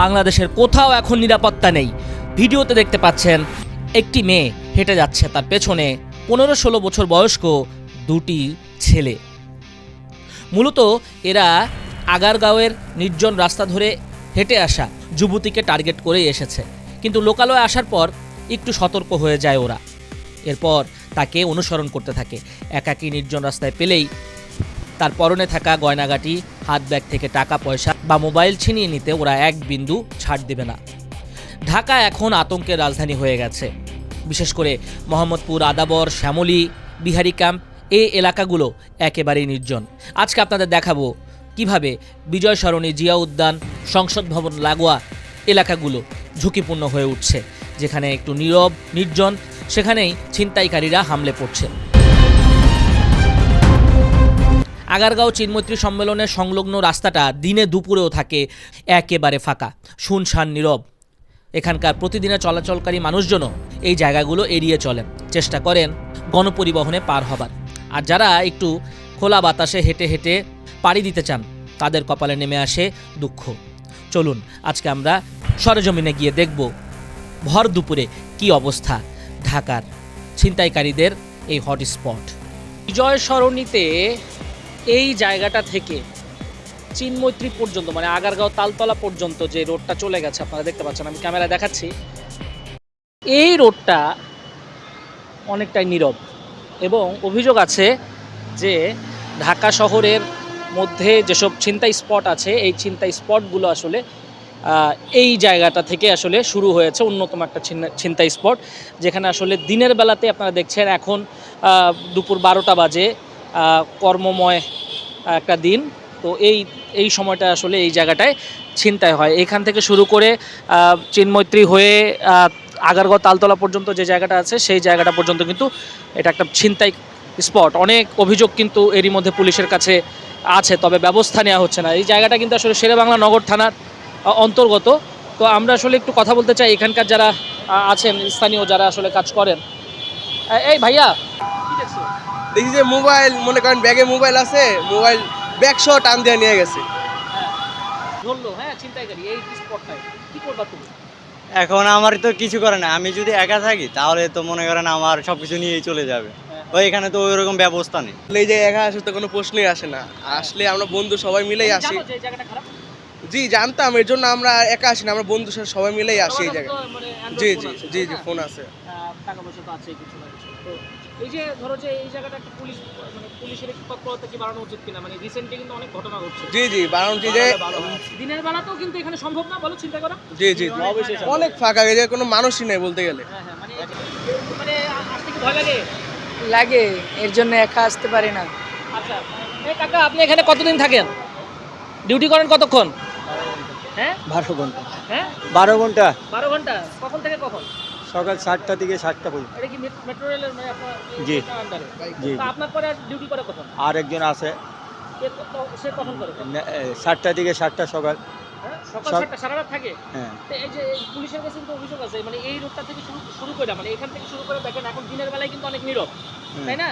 বাংলাদেশের কোথাও এখন নিরাপত্তা নেই। ভিডিওতে দেখতে পাচ্ছেন, একটি মেয়ে হেঁটে যাচ্ছে, তার পেছনে পনেরো ষোলো বছর বয়স্ক দুটি ছেলে। মূলত এরা আগারগাঁওয়ের নির্জন রাস্তা ধরে হেঁটে আসা যুবতীকে টার্গেট করেই এসেছে। কিন্তু লোকালয়ে আসার পর একটু সতর্ক হয়ে যায় ওরা। এরপর তাকে অনুসরণ করতে থাকে। একাকী নির্জন রাস্তায় পেলেই তার পরনে থাকা গয়নাগাটি, হাত ব্যাগ থেকে টাকা, পয়সা বা মোবাইল ছিনিয়ে নিতে ওরা এক বিন্দু ছাড় দেবে না। ঢাকা এখন আতঙ্কের রাজধানী হয়ে গেছে। বিশেষ করে মোহাম্মদপুর, আদাবর, শ্যামলী, বিহারি ক্যাম্প এই এলাকাগুলো একেবারেই নির্জন। আজকে আপনাদের দেখাবো কীভাবে বিজয় সরণি, জিয়া উদ্যান, সংসদ ভবন, লাগোয়া এলাকাগুলো ঝুঁকিপূর্ণ হয়ে উঠছে। যেখানে একটু নীরব, নির্জন, সেখানেই ছিনতাইকারীরা হামলে পড়ছে। আগারগাঁও চিনমৈত্রী সম্মেলনের সংলগ্ন রাস্তাটা দিনে দুপুরেও থাকে একেবারে ফাঁকা, শুনশান নীরব। এখানকার প্রতিদিনের চলাচলকারী মানুষজনও এই জায়গাগুলো এড়িয়ে চলেন, চেষ্টা করেন গণপরিবহনে পার হবার। আর যারা একটু খোলা বাতাসে হেঁটে হেঁটে পাড়ি দিতে চান, তাদের কপালে নেমে আসে দুঃখ। চলুন, আজকে আমরা সরজমিনে গিয়ে দেখব ভর দুপুরে কি অবস্থা ঢাকার ছিনতাইকারীদের এই হটস্পট। বিজয় সরণিতে এই জায়গাটা থেকে চিনমৈত্রী পর্যন্ত মানে আগারগাঁও তালতলা পর্যন্ত যে রোডটা চলে গেছে, আপনারা দেখতে পাচ্ছেন, আমি ক্যামেরা দেখাচ্ছি। এই রোডটা অনেকটাই নীরব এবং অভিযোগ আছে যে ঢাকা শহরের মধ্যে যেসব ছিনতাই স্পট আছে, এই ছিনতাই স্পটগুলো আসলে এই জায়গাটা থেকে আসলে শুরু হয়েছে, অন্যতম একটা ছিনতাই স্পট, যেখানে আসলে দিনের বেলাতে আপনারা দেখছেন এখন দুপুর বারোটা বাজে কর্মময় একটা দিন। তো এই এই সময়টা আসলে এই জায়গাটায় ছিনতাই হয়। এখান থেকে শুরু করে চিন্মৈত্রী হয়ে আগারগাঁও তালতলা পর্যন্ত যে জায়গাটা আছে, সেই জায়গাটা পর্যন্ত কিন্তু এটা একটা ছিনতাই স্পট। অনেক অভিযোগ কিন্তু এরই মধ্যে পুলিশের কাছে আছে, তবে ব্যবস্থা নেওয়া হচ্ছে না। এই জায়গাটা কিন্তু আসলে শেরে বাংলা নগর থানার অন্তর্গত। তো আমরা আসলে একটু কথা বলতে চাই এখানকার যারা আছেন, স্থানীয় যারা আসলে কাজ করেন। এই ভাইয়া দেখি যে মোবাইল মনে করেন ব্যাগে মোবাইল আছে মোবাইল ব্যাগ সহ টান দিয়ে নিয়ে গেছে। ধরলো হ্যাঁ ছিনতাইকারী এই স্পটটায়। কি করবা তুমি? এখন আমার তো কিছু করে না আমি যদি একা থাকি তাহলে তো মনে করেন আমার সবকিছু নিয়েই চলে যাবে। ওই এখানে তো ওই রকম ব্যবস্থা নেই। এই যে একা আসে তো কোনো প্রশ্নই আসে না। আসলে আমরা বন্ধু সবাই মিলেই আসি। জায়গাটা খারাপ? জি জানতাম এর জন্য আমরা একা আসি না আমরা বন্ধু সাথে সবাই মিলেই আসি এই জায়গায়। মানে জি জি জি জি? ফোন আছে। টাকা পয়সা তো আছেই কিছু না কিছু এই যে ধরো যে এই জায়গাটা একটা পুলিশ মানে পুলিশের একটু তৎপরতা কি বাড়ানো উচিত কিনা? মানে রিসেন্টলি কিন্তু অনেক ঘটনা ঘটছে। জি জি দিনের বেলাতেও কিন্তু এখানে সম্ভব না বলো চিন্তা করো। জি জি। অনেক ফাঁকা এই যে কোনো মানুষই নেই বলতে গেলে। হ্যাঁ হ্যাঁ মানে মানে আসতে কি ভয় লাগে? লাগে এর জন্য একা আসতে পারি না। আচ্ছা কাকা আপনি এখানে কতদিন থাকেন? ডিউটি করেন কতক্ষণ? হ্যাঁ? বারো ঘণ্টা। হ্যাঁ? বারো ঘণ্টা। বারো ঘণ্টা। কখন থেকে কখন? সকাল সাতটা থেকে সাতটা পর্যন্ত। এটা কি মেট্রো রেলের মানে আপনার জি। জি আপনার পরে ডিউটি করে কখন? আর একজন আছে। সে কখন করে? সাতটা থেকে সাতটা সকাল। হ্যাঁ? সকাল সাতটা সারা রাত থাকে? হ্যাঁ। এই যে পুলিশের কাছে কিন্তু অভিযোগ আছে মানে এই রোডটা থেকে শুরু শুরু করে মানে এখান থেকে শুরু করে দেখেন এখন দিনের বেলায় কিন্তু অনেক নীরব। তাই না?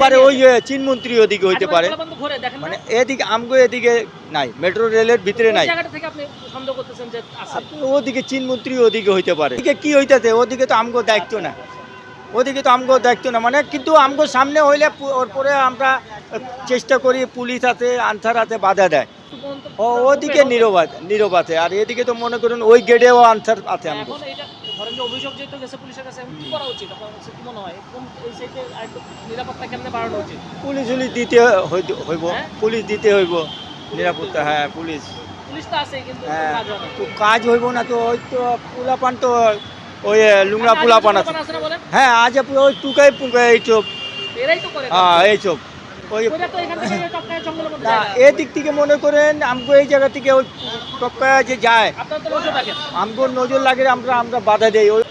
পারে ওই চিনমন্ত্রী ওদিকে হইতে পারে। ঘোরে দেখেন মানে এদিকে আমগো এদিকে নাই মেট্রো রেলের ভিতরে নাই। যে আছে। আপনি ওদিকে চিনমন্ত্রী ওদিকে হইতে পারে। এদিকে কি হইতেছে? ওদিকে তো আমগো দায়িত্ব না। ওদিকে তো আমগো দায়িত্ব না। মানে কিন্তু আমগো সামনে হইলে ওর পরে আমরা চেষ্টা করি পুলিশ আছে আনসার আছে বাধা দেয়। ও ওদিকে নীরব আছে নীরব আছে। আর এদিকে তো মনে করুন ওই গেটেও আনসার আছে আমগো। এখন এটা ধরেন যে অভিযোগ যেহেতু গেছে পুলিশের কাছে কি করা উচিত? আপনার কাছে কি মনে হয়? কোন এই সাইডে নিরাপত্তা কেমনে বাড়ানো উচিত? পুলিশ উলিশ দিতে হইব। হ্যাঁ? পুলিশ দিতে হইব। নিরাপত্তা হ্যাঁ পুলিশ। পুলিশ তো আছে কিন্তু হ্যাঁ কাজ না। তো কাজ হইব না তো ওই তো পোলাপান তো ওই লুংড়া আচ্ছা, পোলাপান আছে। হ্যাঁ আজ ওই টুকাই পুকাই এই চোপ। এরাই তো করে হ্যাঁ এই চোপ। ওই ওরা তো থেকে মনে করেন আমগো এই জায়গা থেকে ওই টপকায় যে যায়। আমগো নজর লাগে আমরা আমরা বাধা দেই। ওই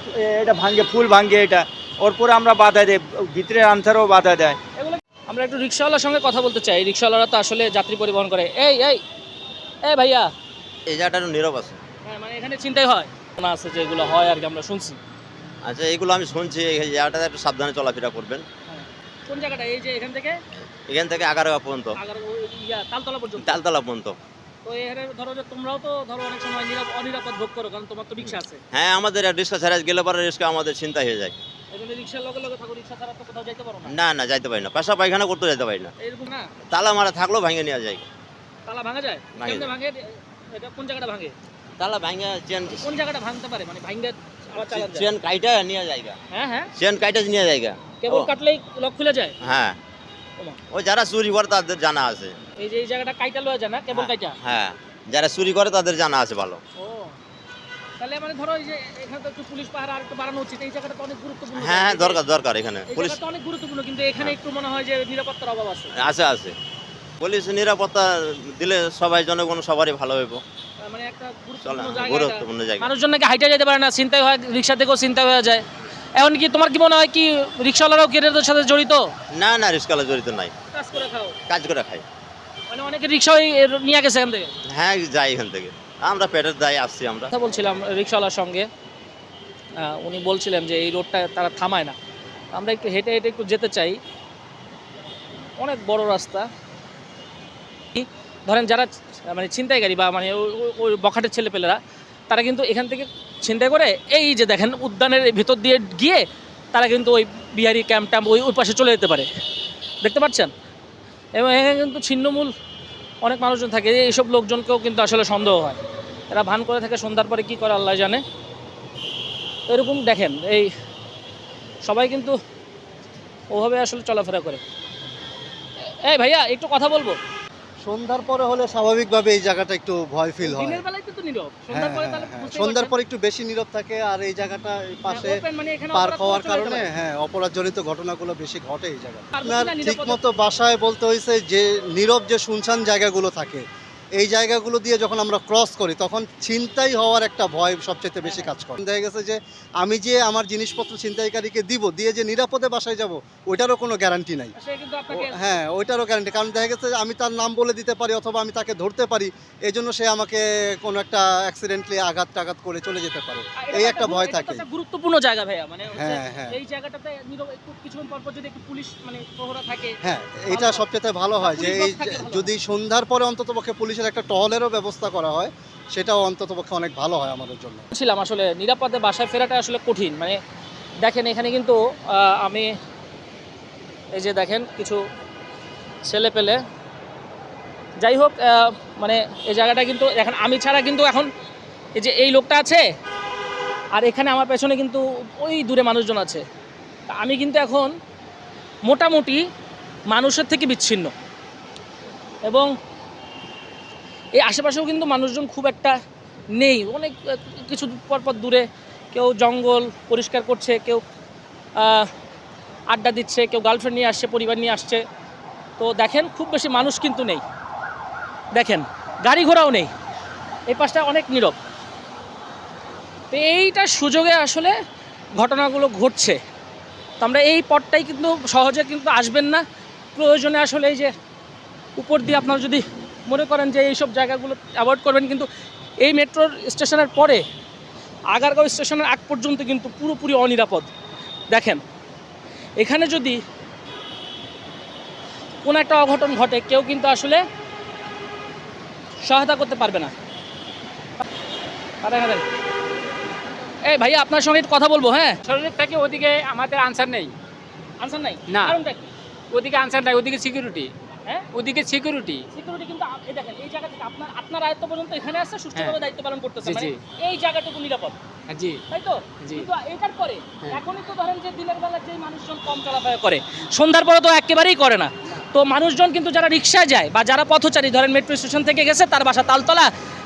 এটা ভাঙ্গে ফুল ভাঙ্গে এটা। ওর পরে আমরা বাধা দেই। ভিতরে আনসারও বাধা দেয়। আমরা একটু রিক্সাওয়ালার সঙ্গে কথা বলতে চাই। রিক্সাওয়ালারা তো আসলে যাত্রী পরিবহন করে। এই এই এই ভাইয়া। এই জায়গাটা নীরব আছে। হ্যাঁ মানে এখানে চিন্তাই হয়। না আছে যে এগুলো হয় আর কি আমরা শুনছি। আচ্ছা এইগুলো আমি শুনছি। এই জায়গাটাতে একটু সাবধানে চলাফেরা করবেন। কোন জায়গাটা? এই যে এখান থেকে? এখান থেকে আগারগা পর্যন্ত। তালতলা পর্যন্ত? তালতলা পর্যন্ত। তো এখানে ধরো যে তোমরাও তো ধরো অনেক সময় নিরাপ- অনিরাপদ ভোগ করো কারণ তোমার তো রিক্সা আছে। হ্যাঁ আমাদের রিক্সা ছাড়া গেলে পরে রিক্সা আমাদের চিন্তা হয়ে যায়। রিক্সার লগে লগে থাকো রিক্সা ছাড়া কোথাও যাইতে পারো না। না যাইতে পারি না। পেশা পায়খানা করতে যেতে পারি না। তালা মারা থাকলেও ভাঙে নেওয়া যায়। তালা ভাঙা যায়। ভাঙে? এটা কোন জায়গাটা ভাঙে? তালা ভাঙে চেন কোন জায়গাটা ভাঙতে পারে? মানে ভাঙে চেন কাইটা নিয়ে যায়গা হ্যাঁ হ্যাঁ। চেন কাইটা নিয়ে যায়গা কেবল কাটলেই লক খুলে যায়? হ্যাঁ। ওই যারা চুরি করে তাদের জানা আছে। এই যে এই জায়গাটা কাইটা লয়ে যায় না কেবল কাইটা? হ্যাঁ। যারা চুরি করে তাদের জানা আছে ভালো। ও। তাহলে মানে ধরো এই যে এখানে তো একটু পুলিশ পাহারা আর একটু বাড়ানো উচিত এই জায়গাটা তো অনেক গুরুত্বপূর্ণ হ্যাঁ হ্যাঁ দরকার দরকার এখানে। পুলিশ জায়গাটা অনেক গুরুত্বপূর্ণ কিন্তু এখানে একটু মনে হয় যে নিরাপত্তার অভাব আছে। আছে আছে। পুলিশ নিরাপত্তা দিলে সবাই জনগণ সবারই ভালো হইব। মানে একটা গুরুত্বপূর্ণ জায়গা। মানুষজন নাকি হাইটে যেতে পারে না হয় রিক্সা থেকেও চিন্তা হয়ে যায়। এখন কি তোমার কি মনে হয় কি রিক্সাওয়ালারাও সাথে জড়িত? না না রিস্কালা জড়িত নাই। কাজ করে খাও। কাজ করে খাই। মানে অনেকে রিক্সা নিয়ে গেছে এখান থেকে? হ্যাঁ যাই এখান থেকে। আমরা পেটের দায় আসছি আমরা। কথা বলছিলাম রিক্সাওয়ালার সঙ্গে। উনি বলছিলেন যে এই রোডটা তারা থামায় না। আমরা একটু হেঁটে হেঁটে একটু যেতে চাই। অনেক বড় রাস্তা? ধরেন যারা মানে ছিনতাইকারী বা মানে ওই- বখাটের ছেলেপেলেরা, তারা কিন্তু এখান থেকে ছিনতাই করে এই যে দেখেন উদ্যানের ভিতর দিয়ে গিয়ে তারা কিন্তু ওই বিহারি ক্যাম্প ট্যাম্প ওই ওই পাশে চলে যেতে পারে। দেখতে পাচ্ছেন? এবং এখানে কিন্তু ছিন্নমূল অনেক মানুষজন থাকে এইসব লোকজনকেও কিন্তু আসলে সন্দেহ হয়। এরা ভান করে থাকে, সন্ধ্যার পরে কী করে আল্লাহ জানে? এরকম দেখেন, এই সবাই কিন্তু ওভাবে আসলে চলাফেরা করে। এই ভাইয়া, একটু কথা বলব? সন্ধ্যার পরে হলে স্বাভাবিকভাবে এই জায়গাটা একটু ভয় ফিল হয়। দিনের বেলায় তো নীরব। হ্যাঁ, সন্ধ্যার পরে হ্যাঁ, তাহলে। সন্ধ্যার পর একটু বেশি নীরব থাকে আর এই জায়গাটা পাশে হ্যাঁ, open মানে পার্ক হওয়ার কারণে হ্যাঁ অপরাধজনিত ঘটনাগুলো বেশি ঘটে এই জায়গায় আপনার ঠিক মতো বাসায় বলতে হয়েছে যে নীরব যে শুনশান জায়গাগুলো থাকে এই জায়গাগুলো দিয়ে যখন আমরা ক্রস করি তখন ছিনতাই হওয়ার একটা ভয় সবচেয়ে বেশি কাজ করে। দেখা গেছে যে আমি যে আমার জিনিসপত্র ছিনতাইকারীকে দিব দিয়ে যে নিরাপদে বাসায় যাব ওইটারও কোনো গ্যারান্টি নাই। হ্যাঁ ওইটারও গ্যারান্টি কারণ দেখা গেছে যে আমি তার নাম বলে দিতে পারি অথবা আমি তাকে ধরতে পারি এই জন্য সে আমাকে কোনো একটা অ্যাক্সিডেন্টলি আঘাত টাঘাত করে চলে যেতে পারে। এই একটা ভয় থাকে। গুরুত্বপূর্ণ জায়গা ভাইয়া মানে হ্যাঁ, হ্যাঁ। এই জায়গাটাতে কিছুক্ষণ পর যদি একটু পুলিশ মানে প্রহরা থাকে হ্যাঁ এটা সবচেয়ে ভালো হয় যে এই পুলিশ যদি সন্ধ্যার পরে অন্তত পক্ষে পুলিশের একটা টহলেরও ব্যবস্থা করা হয়, সেটাও অন্তত পক্ষে অনেক ভালো হয় আমাদের জন্য। ছিলাম আসলে নিরাপদে বাসায় ফেরাটা আসলে কঠিন। মানে দেখেন, এখানে কিন্তু আমি এই যে দেখেন, কিছু ছেলে পেলে যাই হোক মানে এই জায়গাটা কিন্তু, এখন আমি ছাড়া কিন্তু এখন এই যে এই লোকটা আছে, আর এখানে আমার পেছনে কিন্তু ওই দূরে মানুষজন আছে। আমি কিন্তু এখন মোটামুটি মানুষের থেকে বিচ্ছিন্ন। এবং এই আশেপাশেও কিন্তু মানুষজন খুব একটা নেই। অনেক কিছু পর পর দূরে কেউ জঙ্গল পরিষ্কার করছে, কেউ আড্ডা দিচ্ছে, কেউ গার্লফ্রেন্ড নিয়ে আসছে, পরিবার নিয়ে আসছে। তো দেখেন, খুব বেশি মানুষ কিন্তু নেই। দেখেন, গাড়ি ঘোড়াও নেই। এই পাশটা অনেক নীরব। তো এইটার সুযোগে আসলে ঘটনাগুলো ঘটছে। তো আমরা এই পথটাই কিন্তু সহজে কিন্তু আসবেন না। প্রয়োজনে আসলে এই যে উপর দিয়ে আপনারা যদি মনে করেন যে এইসব জায়গাগুলো অ্যাভয়েড করবেন কিন্তু এই মেট্রোর স্টেশনের পরে আগারগাঁও স্টেশনের আগ পর্যন্ত কিন্তু পুরোপুরি অনিরাপদ। দেখেন এখানে যদি কোনো একটা অঘটন ঘটে কেউ কিন্তু আসলে সহায়তা করতে পারবে না। এই ভাইয়া আপনার সঙ্গে কথা বলব হ্যাঁ? শরীরের থেকে ওদিকে আমাদের আনসার নেই। আনসার নাই? না। ওদিকে আনসার নাই ওদিকে সিকিউরিটি হ্যাঁ? ওদিকে সিকিউরিটি সিকিউরিটি কিন্তু এই দেখেন এই জায়গা থেকে আপনার আপনার আয়ত্ত পর্যন্ত এখানে আসছে সুষ্ঠুভাবে দায়িত্ব পালন করতেছে। মানে এই জায়গাটুকু নিরাপদ। জি। তাই তো? কিন্তু এটার পরে হ্যাঁ। এখনই তো ধরেন যে দিনের বেলা যেই মানুষজন কম চলাফেরা করে সন্ধ্যার পরে তো একেবারেই করে না। তো মানুষজন কিন্তু যারা রিক্সায় যায় বা যারা পথচারী ধরেন মেট্রো স্টেশন থেকে গেছে তার বাসা তালতলা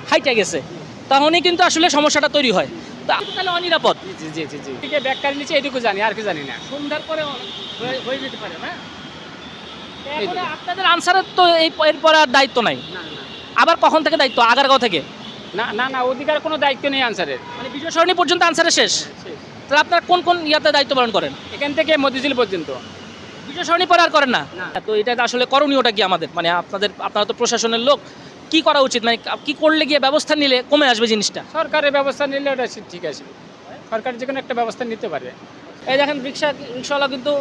হাইটে গেছে তখনই কিন্তু আসলে সমস্যাটা তৈরি হয়। তাহলে অনিরাপদ। জি জি জি জি। ব্যাগকারি নিচে এটুকু জানি আর কি জানি না। সন্ধ্যার পরে হয়ে- হয়ে যেতে পারে না। আপনাদের আনসারের তো এই এরপরে আর দায়িত্ব নাই? আবার কখন থেকে দায়িত্ব? আগারগাঁও থেকে? না না না ওদিকার কোনো দায়িত্ব নেই আনসারের। মানে বিজয় সরণি পর্যন্ত আনসারে শেষ? তাহলে আপনারা কোন কোন ইয়াতে দায়িত্ব পালন করেন? এখান থেকে মতিঝিল পর্যন্ত। বিজয় সরণি পরে আর করেন না? না। তো এটা আসলে করণীয়টা কি আমাদের? মানে আপনাদের আপনারা তো প্রশাসনের লোক কি করা উচিত? মানে কি করলে গিয়ে ব্যবস্থা নিলে কমে আসবে জিনিসটা? সরকারের ব্যবস্থা নিলে ওটা ঠিক আছে। সরকার যে কোনো একটা ব্যবস্থা নিতে পারে এই দেখেন রিক্সা রিক্সাওয়ালা কিন্তু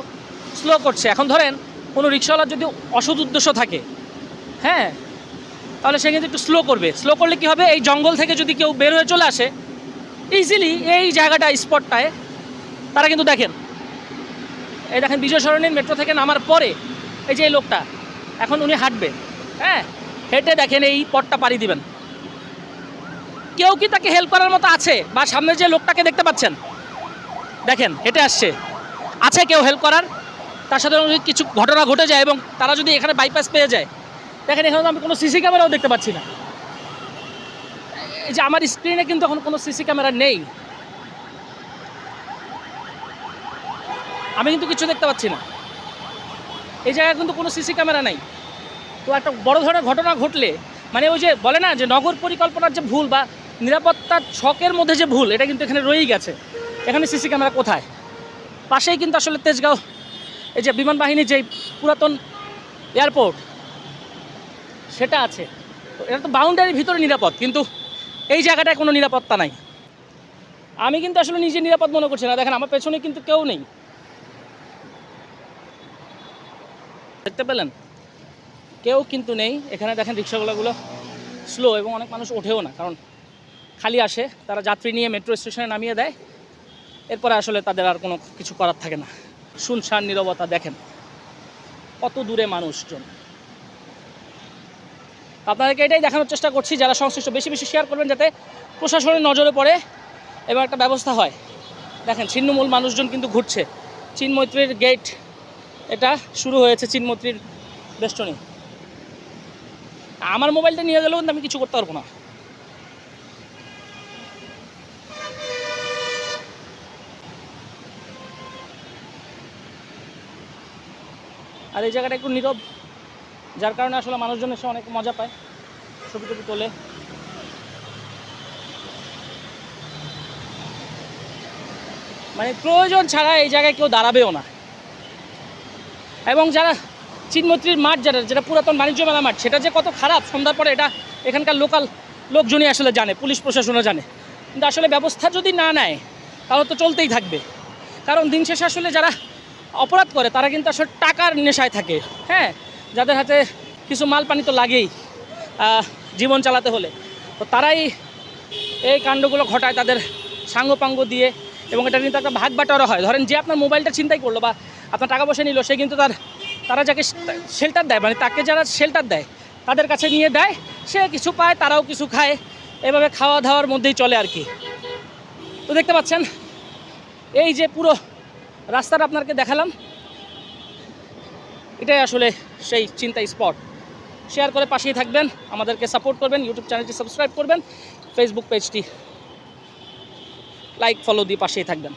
স্লো করছে। এখন ধরেন কোনো রিক্সাওয়ালার যদি অসৎ উদ্দেশ্য থাকে হ্যাঁ তাহলে সে কিন্তু একটু স্লো করবে। স্লো করলে কি হবে? এই জঙ্গল থেকে যদি কেউ বের হয়ে চলে আসে ইজিলি এই জায়গাটা স্পটটায় তারা কিন্তু দেখেন। এই দেখেন বিজয় সরণির মেট্রো থেকে নামার পরে এই যে এই লোকটা, এখন উনি হাঁটবে হ্যাঁ হেঁটে দেখেন এই পথটা পাড়ি দিবেন। কেউ কি তাকে হেল্প করার মতো আছে? বা সামনে যে লোকটাকে দেখতে পাচ্ছেন? দেখেন, হেঁটে আসছে। আছে কেউ হেল্প করার? তার সাথে কিছু ঘটনা ঘটে যায় এবং তারা যদি এখানে বাইপাস পেয়ে যায়, দেখেন এখানে তো আমি কোনো সিসি ক্যামেরাও দেখতে পাচ্ছি না। এই যে আমার স্ক্রিনে কিন্তু এখন কোনো সিসি ক্যামেরা নেই। আমি কিন্তু কিছু দেখতে পাচ্ছি না। এই জায়গায় কিন্তু কোনো সিসি ক্যামেরা নাই। তো একটা বড় ধরনের ঘটনা ঘটলে মানে ওই যে বলে না যে নগর পরিকল্পনার যে ভুল বা নিরাপত্তার ছকের মধ্যে যে ভুল, এটা কিন্তু এখানে রয়েই গেছে। এখানে সিসি ক্যামেরা কোথায়? পাশেই কিন্তু আসলে তেজগাঁও এই যে বিমান বাহিনীর যে পুরাতন এয়ারপোর্ট, সেটা আছে। তো এটা তো বাউন্ডারির ভিতরে নিরাপদ, কিন্তু এই জায়গাটায় কোনো নিরাপত্তা নাই। আমি কিন্তু আসলে নিজে নিরাপদ মনে করছি না। দেখেন, আমার পেছনে কিন্তু কেউ নেই। দেখতে পেলেন? কেউ কিন্তু নেই। এখানে দেখেন রিক্সাগুলোগুলো স্লো এবং অনেক মানুষ ওঠেও না, কারণ খালি আসে। তারা যাত্রী নিয়ে মেট্রো স্টেশনে নামিয়ে দেয়। এরপরে আসলে তাদের আর কোনো কিছু করার থাকে না। শুনশান নীরবতা দেখেন। কত দূরে মানুষজন। আপনাদেরকে এটাই দেখানোর চেষ্টা করছি, যারা সংশ্লিষ্ট বেশি বেশি শেয়ার করবেন যাতে প্রশাসনের নজরে পড়ে এবং একটা ব্যবস্থা হয়। দেখেন, ছিন্নমূল মানুষজন কিন্তু ঘুরছে। চিনমৈত্রীর গেট এটা শুরু হয়েছে চিনমৈত্রীর বেষ্টনী। আমার মোবাইলটা নিয়ে গেলেও আমি কিছু করতে পারব না। আর এই জায়গাটা একটু নীরব, যার কারণে আসলে মানুষজন এসে অনেক মজা পায় ছবি টবি তোলে। মানে প্রয়োজন ছাড়া এই জায়গায় কেউ দাঁড়াবেও না। এবং যারা চিনমৈত্রীর মাঠ, যারা, যেটা পুরাতন বাণিজ্য মেলা মাঠ, সেটা যে কত খারাপ, সন্ধ্যার পরে এটা এখানকার লোকাল লোকজনই আসলে জানে, পুলিশ প্রশাসনও জানে। কিন্তু আসলে ব্যবস্থা যদি না নেয়, তাহলে তো চলতেই থাকবে। কারণ দিন শেষে আসলে যারা অপরাধ করে, তারা কিন্তু আসলে টাকার নেশায় থাকে হ্যাঁ? যাদের হাতে কিছু মাল পানি তো লাগেই জীবন চালাতে হলে। তো তারাই এই কাণ্ডগুলো ঘটায় তাদের সাঙ্গপাঙ্গ দিয়ে এবং এটা কিন্তু একটা ভাগ বাটোয়ারা হয়। ধরেন যে আপনার মোবাইলটা চিন্তাই করল বা আপনার টাকা পয়সা নিল, সে কিন্তু তার, তারা যাকে শেল্টার দেয় মানে তাকে যারা শেল্টার দেয়, তাদের কাছে নিয়ে দেয়, সে কিছু পায়, তারাও কিছু খায়, এভাবে খাওয়া দাওয়ার মধ্যেই চলে আর কি। তো দেখতে পাচ্ছেন, এই যে পুরো রাস্তাটা আপনাকে দেখালাম। এটাই আসলে সেই চিন্তা স্পট। শেয়ার করে পাশেই থাকবেন, আমাদেরকে সাপোর্ট করবেন ইউটিউব চ্যানেলটি সাবস্ক্রাইব করবেন ফেসবুক পেজটি লাইক ফলো দিয়ে পাশেই থাকবেন।